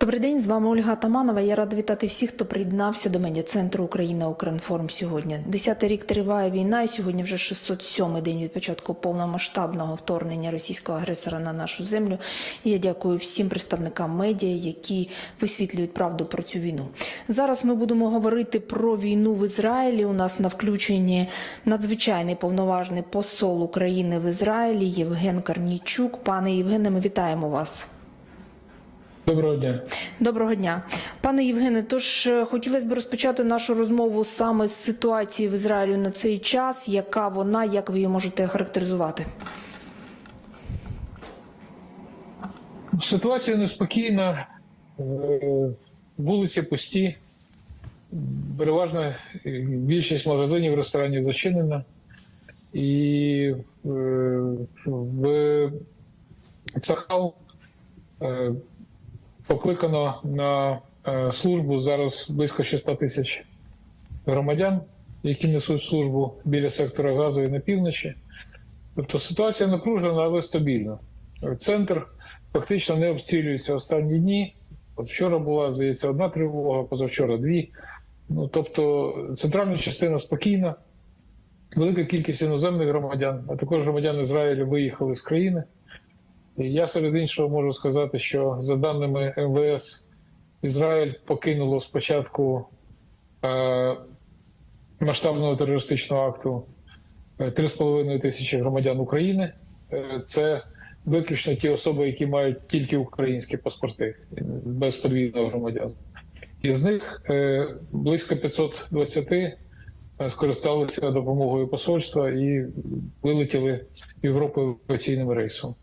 Добрий день, з вами Ольга Таманова. Я рада вітати всіх, хто приєднався до медіа-центру Україна Укрінформ сьогодні. Десятий рік триває війна, і сьогодні вже 607-й день від початку повномасштабного вторгнення російського агресора на нашу землю. І я дякую всім представникам медіа, які висвітлюють правду про цю війну. Зараз ми будемо говорити про війну в Ізраїлі. У нас на включенні надзвичайний повноважний посол України в Ізраїлі Євген Карнійчук. Пане Євгене, ми вітаємо вас. Доброго дня. Доброго дня, пане Євгене. Тож е, хотілося б розпочати нашу розмову саме з ситуації в Ізраїлі на цей час. Яка вона, як ви її можете характеризувати? Ситуація неспокійна, е, вулиці пусті, переважно е, більшість магазинів, ресторанів зачинена. І в Цахал покликано на е, службу зараз близько 600 тисяч громадян, які несуть службу біля сектора газу і на півночі. Тобто ситуація напружена, але стабільна. Центр фактично не обстрілюється останні дні. От вчора була, здається, одна тривога, позавчора дві. Ну, тобто центральна частина спокійна, велика кількість іноземних громадян, а також громадян Ізраїлю виїхали з країни. Я серед іншого можу сказати, що за даними МВС, Ізраїль покинуло спочатку е, масштабного терористичного акту е, 3,5 тисячі громадян України. Е, Це виключно ті особи, які мають тільки українські паспорти без подвійного громадянства. Із них е, близько 520 е, скористалися допомогою посольства і вилетіли в Європу евакуаційним рейсом.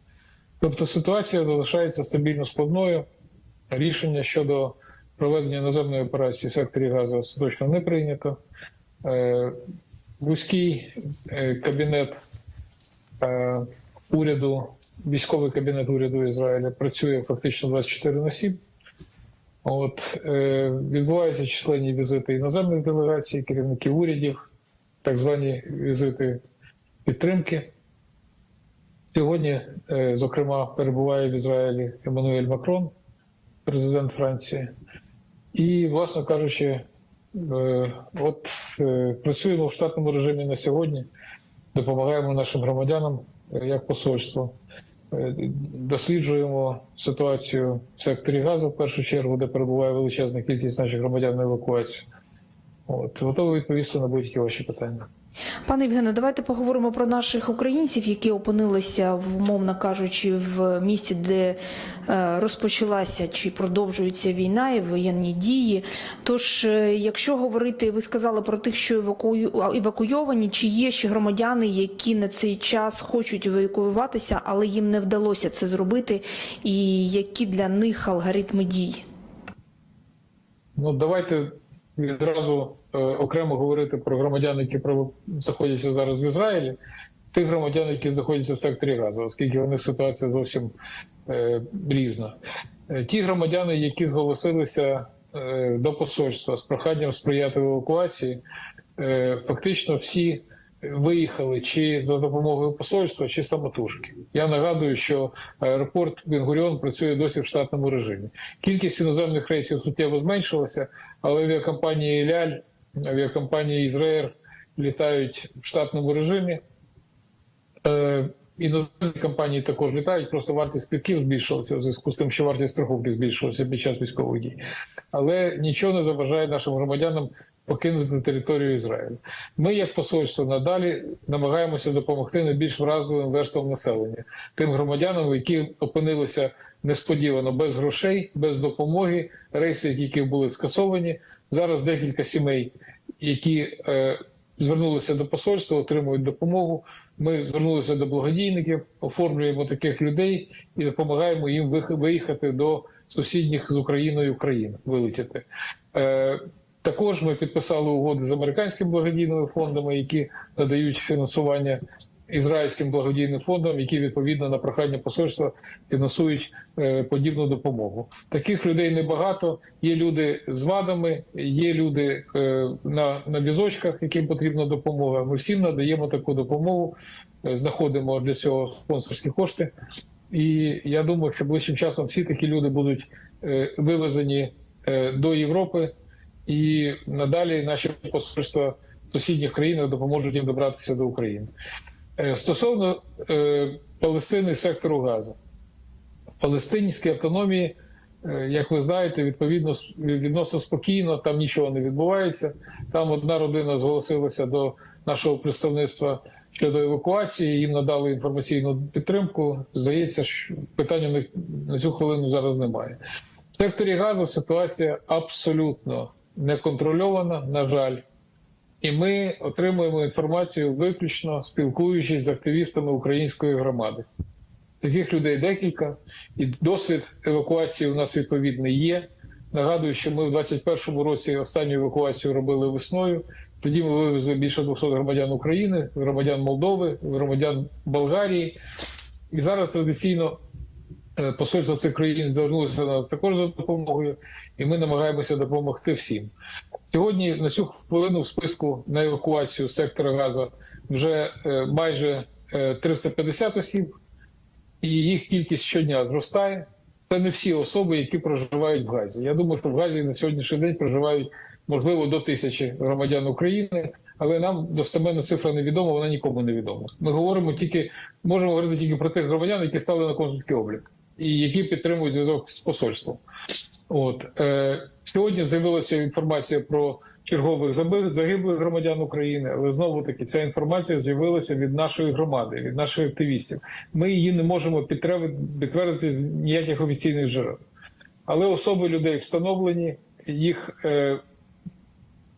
Тобто ситуація залишається стабільно складною. Рішення щодо проведення наземної операції в секторі газу остаточно не прийнято. Е, Вузький е, кабінет е, уряду, військовий кабінет уряду Ізраїля працює фактично 24 на 7. От, відбуваються численні візити іноземних делегацій, керівників урядів, так звані візити підтримки. Сьогодні, е, зокрема, перебуває в Ізраїлі Еммануель Макрон, президент Франції. І, власне кажучи, е, от е, працюємо в штатному режимі на сьогодні, допомагаємо нашим громадянам як посольство. Досліджуємо ситуацію в секторі газу в першу чергу, де перебуває величезна кількість наших громадян на евакуацію. От, готовий відповісти на будь-які ваші питання. Пане Євгене, давайте поговоримо про наших українців, які опинилися, умовно кажучи, в місті, де е, розпочалася чи продовжується війна і воєнні дії. Тож, е, якщо говорити, ви сказали про тих, що евакуйовані, чи є ще громадяни, які на цей час хочуть евакуюватися, але їм не вдалося це зробити, і які для них алгоритми дій? Ну, давайте відразу е, окремо говорити про громадян, які знаходяться зараз в Ізраїлі, тих громадян, які знаходяться в секторі газу, оскільки у них ситуація зовсім е, різна. Е, ті громадяни, які зголосилися е, до посольства з проханням сприяти евакуації, е, фактично всі виїхали чи за допомогою посольства, чи самотужки. Я нагадую, що аеропорт Бенгуріон працює досі в штатному режимі. Кількість іноземних рейсів суттєво зменшилася, але авіакомпанії Ляль, авіакомпанії Ізраїр літають в штатному режимі. Е, Іноземні компанії також літають, просто вартість квитків збільшилася у зв'язку з тим, що вартість страховки збільшилася під час військових дій. Але нічого не заважає нашим громадянам покинути територію Ізраїлю. Ми, як посольство, надалі намагаємося допомогти найбільш вразливим верствам населення, тим громадянам, які опинилися несподівано без грошей, без допомоги, рейси, які були скасовані. Зараз декілька сімей, які е, звернулися до посольства, отримують допомогу. Ми звернулися до благодійників, оформлюємо таких людей і допомагаємо їм виїхати до сусідніх з Україною країн, вилетіти. Е, також ми підписали угоди з американськими благодійними фондами, які надають фінансування ізраїльським благодійним фондам, які відповідно на прохання посольства фінансують е, подібну допомогу. Таких людей небагато. Є люди з вадами, є люди е, на, на візочках, яким потрібна допомога. Ми всім надаємо таку допомогу, е, знаходимо для цього спонсорські кошти. І я думаю, що ближчим часом всі такі люди будуть вивезені до Європи, і надалі наші посольства сусідніх країнах допоможуть їм добратися до України. Е, Стосовно е, Палестини і сектору Газа, в Палестинській автономії, е, як ви знаєте, відповідно відносно спокійно, там нічого не відбувається. Там одна родина зголосилася до нашого представництва щодо евакуації. Їм надали інформаційну підтримку. Здається, що у них на цю хвилину зараз немає. В секторі газу ситуація абсолютно неконтрольована, на жаль. І ми отримуємо інформацію виключно спілкуючись з активістами української громади. Таких людей декілька, і досвід евакуації у нас відповідний є. Нагадую, що ми в 2021 році останню евакуацію робили весною. Тоді ми вивезли більше 200 громадян України, громадян Молдови, громадян Болгарії. І зараз традиційно посольство цих країн звернулося до нас також за допомогою, і ми намагаємося допомогти всім. Сьогодні на цю хвилину в списку на евакуацію сектора Газа вже е, майже е, 350 осіб, і їх кількість щодня зростає. Це не всі особи, які проживають в Газі. Я думаю, що в Газі на сьогоднішній день проживають можливо до тисячі громадян України, але нам достеменно цифра невідома, вона нікому не відома. Ми говоримо тільки, можемо говорити тільки про тих громадян, які стали на консульський облік і які підтримують зв'язок з посольством. От е, сьогодні з'явилася інформація про чергових загиблих громадян України, але знову таки ця інформація з'явилася від нашої громади, від наших активістів. Ми її не можемо підтвердити, ніяких офіційних джерел. Але особи людей встановлені, їх е,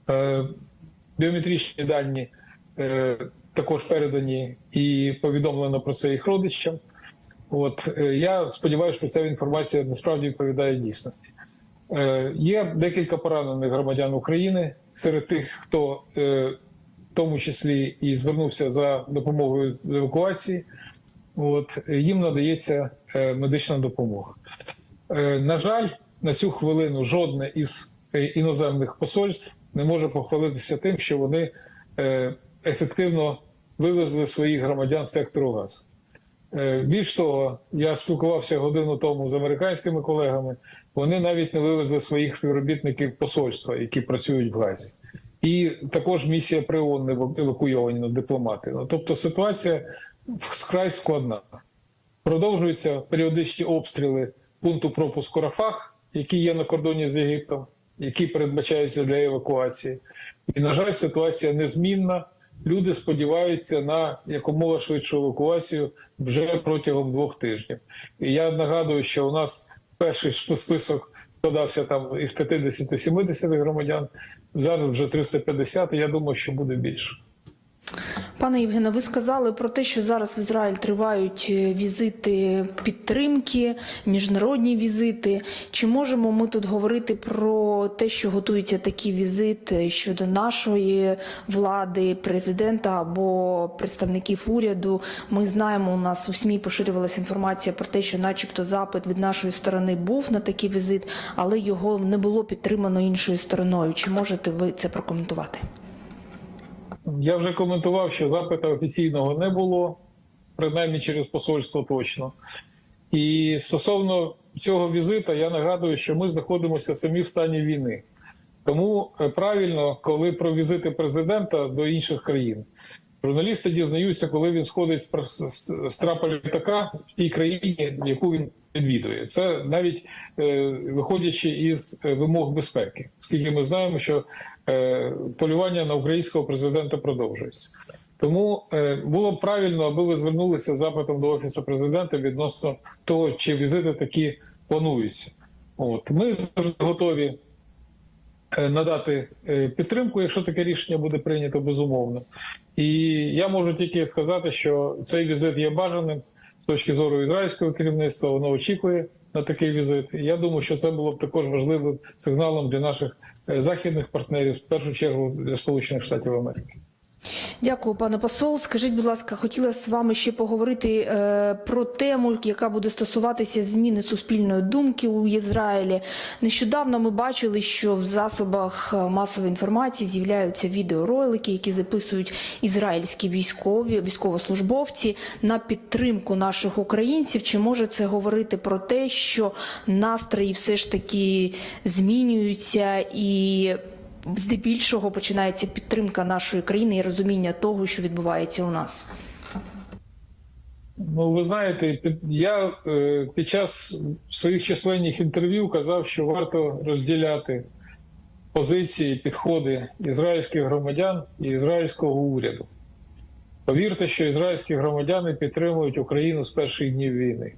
е, біометричні дані е, також передані і повідомлено про це їх родичам. От е, я сподіваюся, що ця інформація насправді відповідає дійсності. Е, Є декілька поранених громадян України серед тих, хто е, в тому числі і звернувся за допомогою з евакуації. От їм надається е, медична допомога. Е, На жаль, на цю хвилину жодне із е, іноземних посольств не може похвалитися тим, що вони е, ефективно вивезли своїх громадян з сектору газу. Е, Більш того, я спілкувався годину тому з американськими колегами. Вони навіть не вивезли своїх співробітників посольства, які працюють в газі. І також місія при ООН не евакуйовані дипломати. Ну, тобто ситуація вкрай складна. Продовжуються періодичні обстріли пункту пропуску Рафах, який є на кордоні з Єгиптом, який передбачається для евакуації. І, на жаль, ситуація незмінна. Люди сподіваються на якомога швидшу евакуацію вже протягом двох тижнів. І я нагадую, що у нас перший список складався там із 50-70 громадян. Зараз вже 350, і я думаю, що буде більше. Пане Євгене, ви сказали про те, що зараз в Ізраїль тривають е, візити підтримки, міжнародні візити. Чи можемо ми тут говорити про те, що готується такий візит щодо нашої влади, президента або представників уряду? Ми знаємо, у нас у СМІ поширювалася інформація про те, що, начебто, запит від нашої сторони був на такий візит, але його не було підтримано іншою стороною. Чи можете ви це прокоментувати? Я вже коментував, що запита офіційного не було, принаймні через посольство точно. І стосовно цього візита, я нагадую, що ми знаходимося самі в стані війни. Тому е, правильно, коли про візити президента до інших країн, журналісти дізнаються, коли він сходить з, трапа літака в тій країні, яку він відвідує. Це навіть е, виходячи із е, вимог безпеки, оскільки ми знаємо, що е, полювання на українського президента продовжується. Тому е, було б правильно, аби ви звернулися з запитом до офісу президента відносно того, чи візити такі плануються. От ми готові е, надати е, підтримку, якщо таке рішення буде прийнято, безумовно. І я можу тільки сказати, що цей візит є бажаним точки зору ізраїльського керівництва. Воно очікує на такий візит. Я думаю, що це було б також важливим сигналом для наших е, західних партнерів, в першу чергу для Сполучених Штатів Америки. Дякую, пане посол. Скажіть, будь ласка, хотіла з вами ще поговорити е, про тему, яка буде стосуватися зміни суспільної думки у Ізраїлі. Нещодавно ми бачили, що в засобах е, масової інформації з'являються відеоролики, які записують ізраїльські військові військовослужбовці на підтримку наших українців. Чи може це говорити про те, що настрої все ж таки змінюються і здебільшого починається підтримка нашої країни і розуміння того, що відбувається у нас. Ну, ви знаєте, я е, під час своїх численних інтерв'ю казав, що варто розділяти позиції, підходи ізраїльських громадян і ізраїльського уряду. Повірте, що ізраїльські громадяни підтримують Україну з перших днів війни.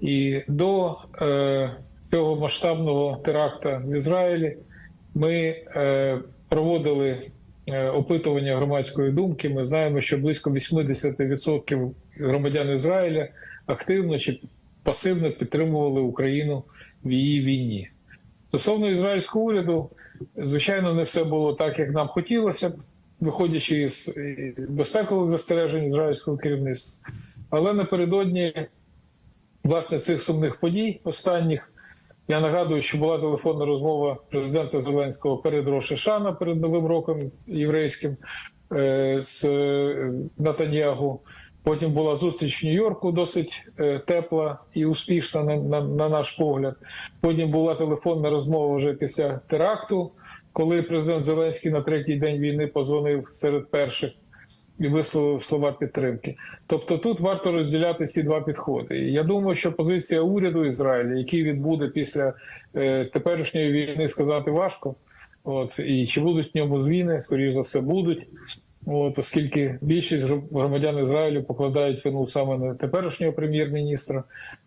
І до е, цього масштабного теракта в Ізраїлі ми е, проводили е, опитування громадської думки. Ми знаємо, що близько 80% громадян Ізраїля активно чи пасивно підтримували Україну в її війні. Стосовно ізраїльського уряду, звичайно, не все було так, як нам хотілося виходячи з е, безпекових застережень ізраїльського керівництва. Але напередодні власне цих сумних подій останніх. Я нагадую, що була телефонна розмова президента Зеленського перед Рошишана, перед Новим роком єврейським е, з е, Натаньягу. Потім була зустріч в Нью-Йорку, досить е, тепла і успішна на, на, на наш погляд. Потім була телефонна розмова вже після теракту, коли президент Зеленський на третій день війни позвонив серед перших і висловив слова підтримки. Тобто тут варто розділяти ці два підходи. Я думаю, що позиція уряду Ізраїля, який відбуде після е, теперішньої війни, сказати важко. От і чи будуть в ньому зміни, скоріш за все, будуть. От, оскільки більшість громадян Ізраїлю покладають вину саме на теперішнього прем'єр-міністра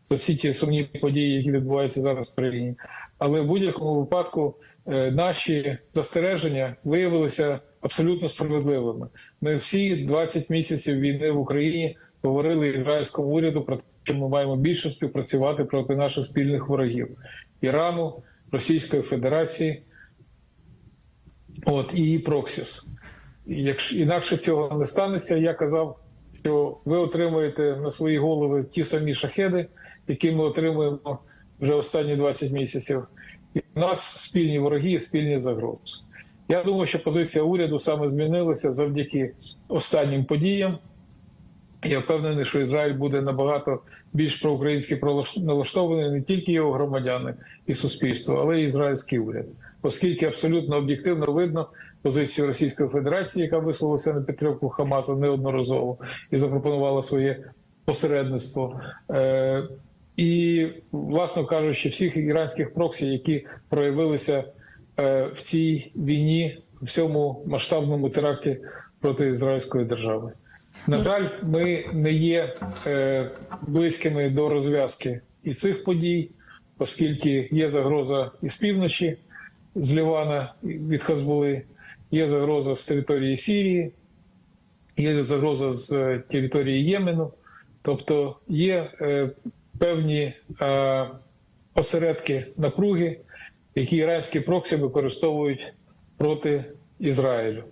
за всі ті сумні події, які відбуваються зараз в країні. Але в будь-якому випадку е, наші застереження виявилися абсолютно справедливими. Ми всі 20 місяців війни в Україні говорили ізраїльському уряду про те, що ми маємо більше співпрацювати проти наших спільних ворогів Ірану, Російської Федерації, от і Проксіс. Якщо інакше цього не станеться, я казав, що ви отримаєте на свої голови ті самі шахеди, які ми отримуємо вже останні 20 місяців. І у нас спільні вороги, спільні загрози. Я думаю, що позиція уряду саме змінилася завдяки останнім подіям. Я впевнений, що Ізраїль буде набагато більш проукраїнськи налаштований не тільки його громадяни і суспільство, але й ізраїльський уряд, оскільки абсолютно об'єктивно видно позицію Російської Федерації, яка висловилася на підтримку Хамаса неодноразово і запропонувала своє посередництво. Е, і, власно кажучи, всіх іранських проксі, які проявилися в цій війні, в цьому масштабному теракті проти ізраїльської держави. На жаль, ми не є е, близькими до розв'язки і цих подій, оскільки є загроза із півночі, з Лівана від Хазбули, є загроза з території Сирії, є загроза з е, території Ємену. Тобто є е, певні е, осередки напруги, які іранські проксі використовують проти Ізраїлю.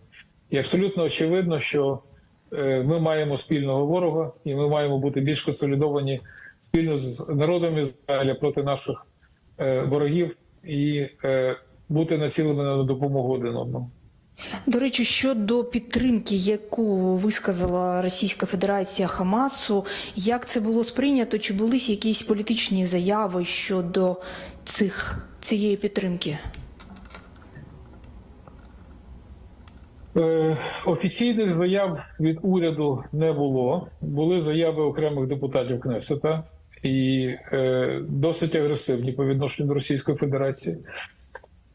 І абсолютно очевидно, що е, ми маємо спільного ворога, і ми маємо бути більш консолідовані спільно з народом Ізраїля проти наших е, ворогів і е, бути націленими на допомогу один одному. До речі, щодо підтримки, яку висказала Російська Федерація Хамасу, як це було сприйнято? Чи були якісь політичні заяви щодо цих цієї підтримки? Е, Офіційних заяв від уряду не було. Були заяви окремих депутатів Кнесета і е, досить агресивні по відношенню до Російської Федерації.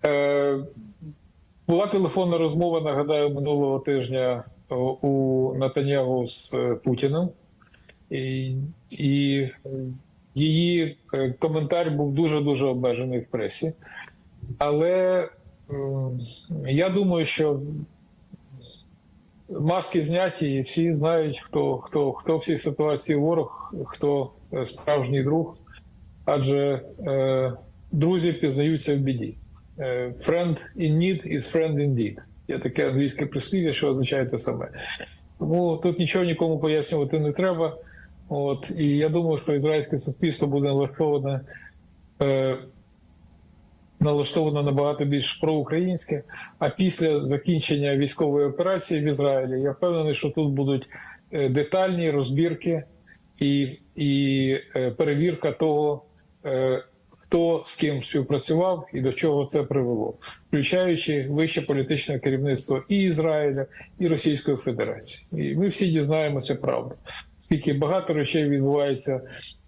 Е, була телефонна розмова, нагадаю, минулого тижня у Натанягу з е, Путіним, і, і її е, коментар був дуже дуже обмежений в пресі. Але я думаю, що маски зняті, і всі знають, хто, хто, хто в цій ситуації ворог, хто е, справжній друг. Адже е, друзі пізнаються в біді. Е, Friend in need is friend indeed. Є таке англійське прислів'я, що означає те саме. Тому тут нічого нікому пояснювати не треба. От, і я думаю, що ізраїльське суспільство буде налаштоване, е, налаштоване набагато більш проукраїнське. А після закінчення військової операції в Ізраїлі я впевнений, що тут будуть е, детальні розбірки і, і е, перевірка того, е, хто з ким співпрацював і до чого це привело, включаючи вище політичне керівництво і Ізраїля, і Російської Федерації. І ми всі дізнаємося правду. Оскільки багато речей відбувається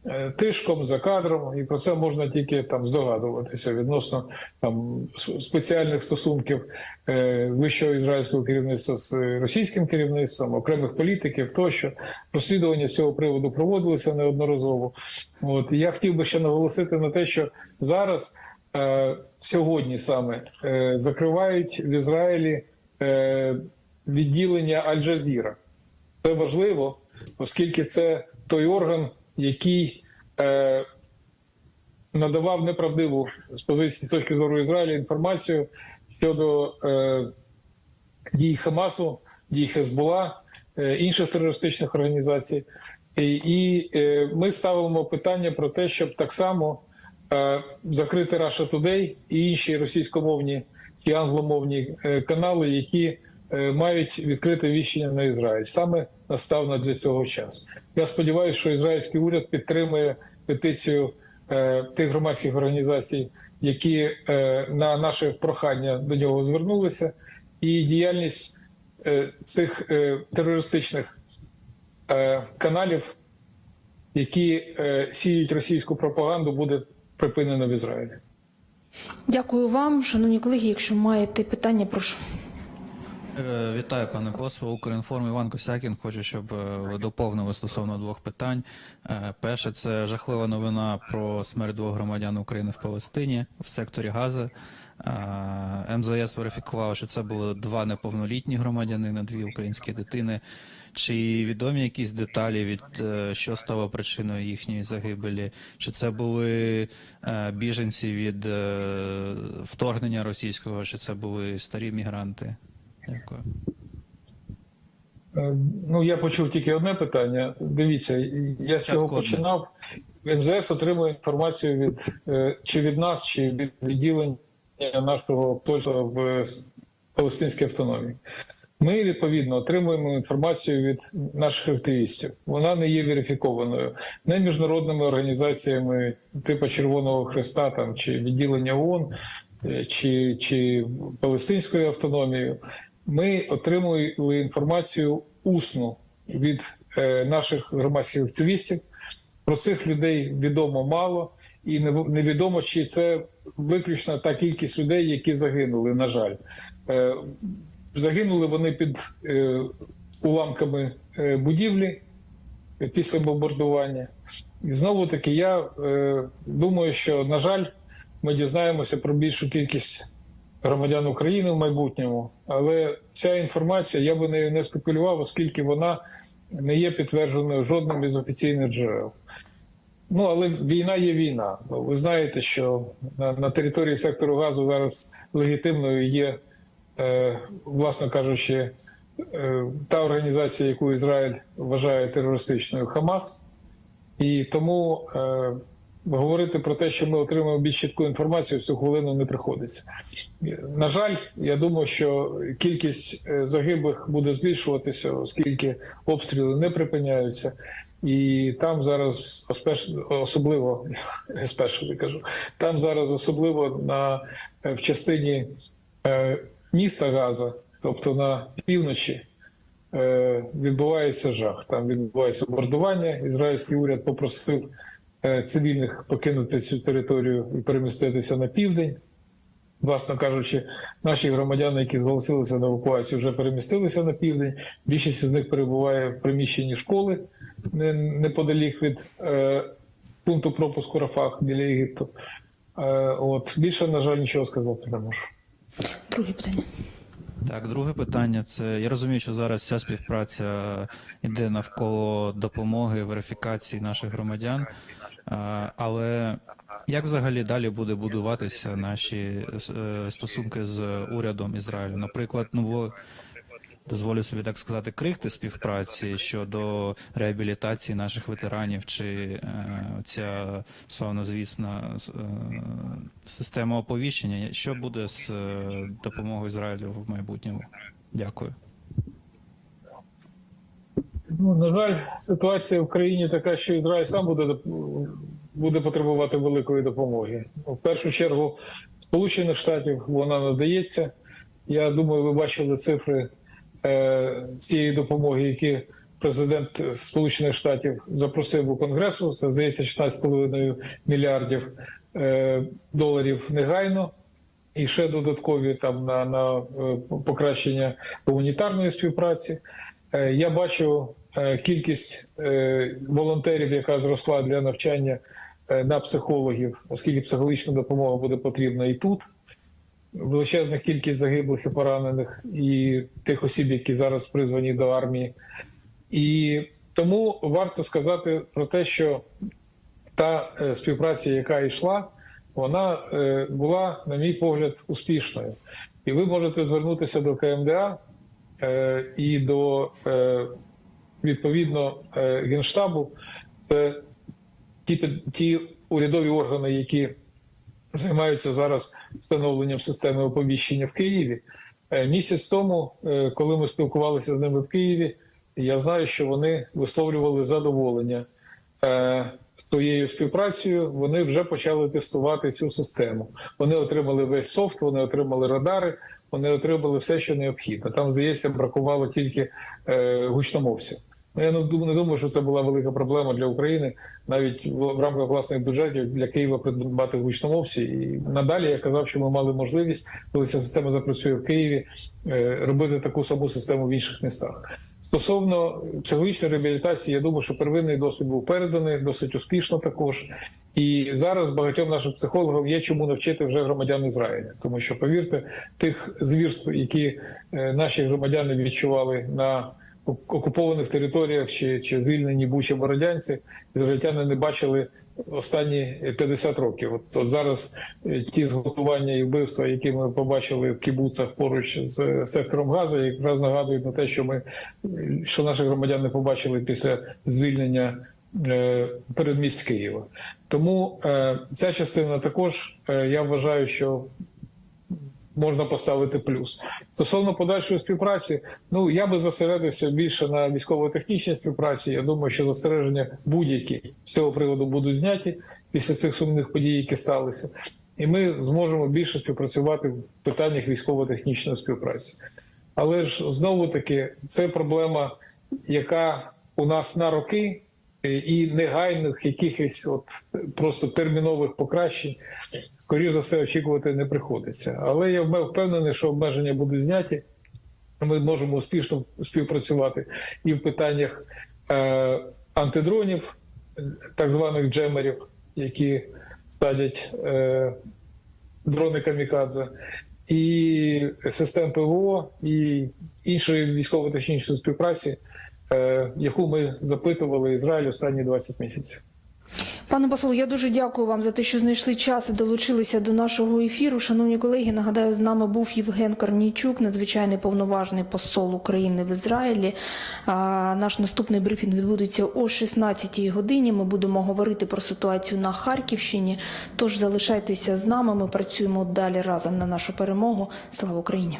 е, тишком за кадром, і про це можна тільки там здогадуватися відносно там спеціальних стосунків е, вищого ізраїльського керівництва з російським керівництвом, окремих політиків тощо розслідування з цього приводу проводилися неодноразово. От я хотів би ще наголосити на те, що зараз е, сьогодні саме закривають в Ізраїлі відділення Аль-Джазіра. Це важливо, оскільки це той орган, який е, надавав неправдиву з позиції з точки зору Ізраїля інформацію щодо е, дій Хамасу, дій Хезбола, е, інших терористичних організацій. І, і е, ми ставимо питання про те, щоб так само е, закрити Russia Today і інші російськомовні чи англомовні е, канали, які мають відкрите віщення на Ізраїль. Саме настав на для цього час. Я сподіваюся, що ізраїльський уряд підтримує петицію е, тих громадських організацій, які е, на наше прохання до нього звернулися, і діяльність е, цих е, терористичних е, каналів, які е, сіють російську пропаганду, буде припинено в Ізраїлі. Дякую вам, шановні колеги. Якщо маєте питання, прошу. Е, Вітаю, пане посол. Укрінформ Іван Косякін. Хочу, щоб е, ви доповнили стосовно двох питань. Е, Перше, це жахлива новина про смерть двох громадян України в Палестині в секторі Гази. МЗС верифікував, що це були два неповнолітні громадянина, дві українські дитини. Чи відомі якісь деталі від що стало причиною їхньої загибелі? Чи це були біженці від вторгнення російського, чи це були старі мігранти? Дякую. Е, Ну, я почув тільки одне питання. Дивіться, я з цього починав. МЗС отримує інформацію від е, чи від нас, чи від відділення нашого посольства в е, Палестинській автономії. Ми відповідно отримуємо інформацію від наших активістів. Вона не є верифікованою не міжнародними організаціями типу Червоного Христа там чи відділення ООН, чи, чи Палестинською автономією. Ми отримували інформацію усну від е, наших громадських активістів. Про цих людей відомо мало, і невідомо, чи це виключно та кількість людей, які загинули. На жаль, Е, загинули вони під е, уламками будівлі після бомбардування. І знову таки, я думаю, що на жаль, ми дізнаємося про більшу кількість громадян України в майбутньому, але ця інформація я би нею не спекулював, оскільки вона не є підтвердженою жодним із офіційних джерел. Ну але війна є війна. Ви знаєте, що на, на території сектору газу зараз легітимною є, е, власно кажучи, е, та організація, яку Ізраїль вважає терористичною Хамас, і тому е, говорити про те, що ми отримаємо більш чітку інформацію, в цю хвилину не приходиться. На жаль, я думаю, що кількість е, загиблих буде збільшуватися, оскільки обстріли не припиняються. І там зараз особливо especially кажу, там зараз особливо на е, в частині е, міста Газа, тобто на півночі, е, відбувається жах. Там відбувається бомбардування. Ізраїльський уряд попросив цивільних покинути цю територію і переміститися на південь. Власно кажучи, наші громадяни, які зголосилися на евакуацію, вже перемістилися на південь. Більшість з них перебуває в приміщенні школи неподалік від е, пункту пропуску Рафах біля Єгипту. Е, от більше, на жаль, нічого сказати не можу. Друге питання. Так, друге питання це я розумію, що зараз вся співпраця йде навколо допомоги верифікації наших громадян. Але Як взагалі далі буде будуватися наші е, стосунки з урядом Ізраїлю? Наприклад, ну бо дозволю собі так сказати, крихти співпраці щодо реабілітації наших ветеранів, чи е, ця славнозвісна е, система оповіщення. Що буде з допомогою Ізраїлю в майбутньому? Дякую. Ну, на жаль, ситуація в країні така, що Ізраїль сам буде буде потребувати великої допомоги. В першу чергу Сполучених Штатів вона надається. Я думаю, ви бачили цифри е, цієї допомоги, які президент Сполучених Штатів запросив у Конгресу. Це здається 16,5 мільярдів е, доларів негайно. І ще додаткові там на, на е, покращення гуманітарної співпраці. Е, Я бачу е, кількість е, волонтерів, яка зросла для навчання на психологів, оскільки психологічна допомога буде потрібна і тут. Величезна кількість загиблих і поранених, і тих осіб, які зараз призвані до армії. І тому варто сказати про те, що та співпраця, яка йшла, вона була, на мій погляд, успішною. І ви можете звернутися до КМДА і до е, відповідно е, Генштабу. Це ті, ті урядові органи, які займаються зараз встановленням системи оповіщення в Києві. Е, Місяць тому, е, коли ми спілкувалися з ними в Києві, я знаю, що вони висловлювали задоволення е, своєю співпрацею. Вони вже почали тестувати цю систему. Вони отримали весь софт, вони отримали радари, вони отримали все, що необхідно. Там, здається, бракувало тільки е, гучномовців. Ну, Я не дум- думаю, що це була велика проблема для України, навіть в рамках власних бюджетів для Києва придбати гучномовці. І надалі я казав, що ми мали можливість, коли ця система запрацює в Києві, е, робити таку саму систему в інших містах. Стосовно психологічної реабілітації, я думаю, що первинний досвід був переданий досить успішно також. І зараз багатьом нашим психологам є чому навчити вже громадян Ізраїля, тому що повірте, тих звірств, які е, наші громадяни відчували на окупованих територіях чи, чи звільнені Бучі Бородянці, ізраїльтяни не бачили останні 50 років. От, от зараз е, ті зґвалтування і вбивства, які ми побачили в кібуцах поруч з е, сектором Газа, якраз нагадують на те, що ми що наші громадяни побачили після звільнення е, передмість Києва. Тому ця частина також я вважаю, що можна поставити плюс. Стосовно подальшої співпраці, ну я би зосередився більше на військово-технічній співпраці. Я думаю, що застереження будь-які з цього приводу будуть зняті після цих сумних подій, які сталися, і ми зможемо більше співпрацювати в питаннях військово-технічної співпраці. Але ж знову таки це проблема, яка у нас на роки. Е, І негайних якихось от просто термінових покращень, скоріш за все, очікувати не приходиться. Але я впевнений, що обмеження будуть зняті. Ми можемо успішно співпрацювати і в питаннях е, антидронів, так званих джемерів, які ставлять е, дрони камікадзе, і систем ПВО, і іншої військово-технічної співпраці, яку ми запитували Ізраїль останні 20 місяців. Пане посол, я дуже дякую вам за те, що знайшли час і долучилися до нашого ефіру. Шановні колеги, нагадаю, з нами був Євген Корнійчук, надзвичайний повноважний посол України в Ізраїлі. А, наш наступний брифінг відбудеться о 16-й годині. Ми будемо говорити про ситуацію на Харківщині. Тож залишайтеся з нами. Ми працюємо далі разом на нашу перемогу. Слава Україні!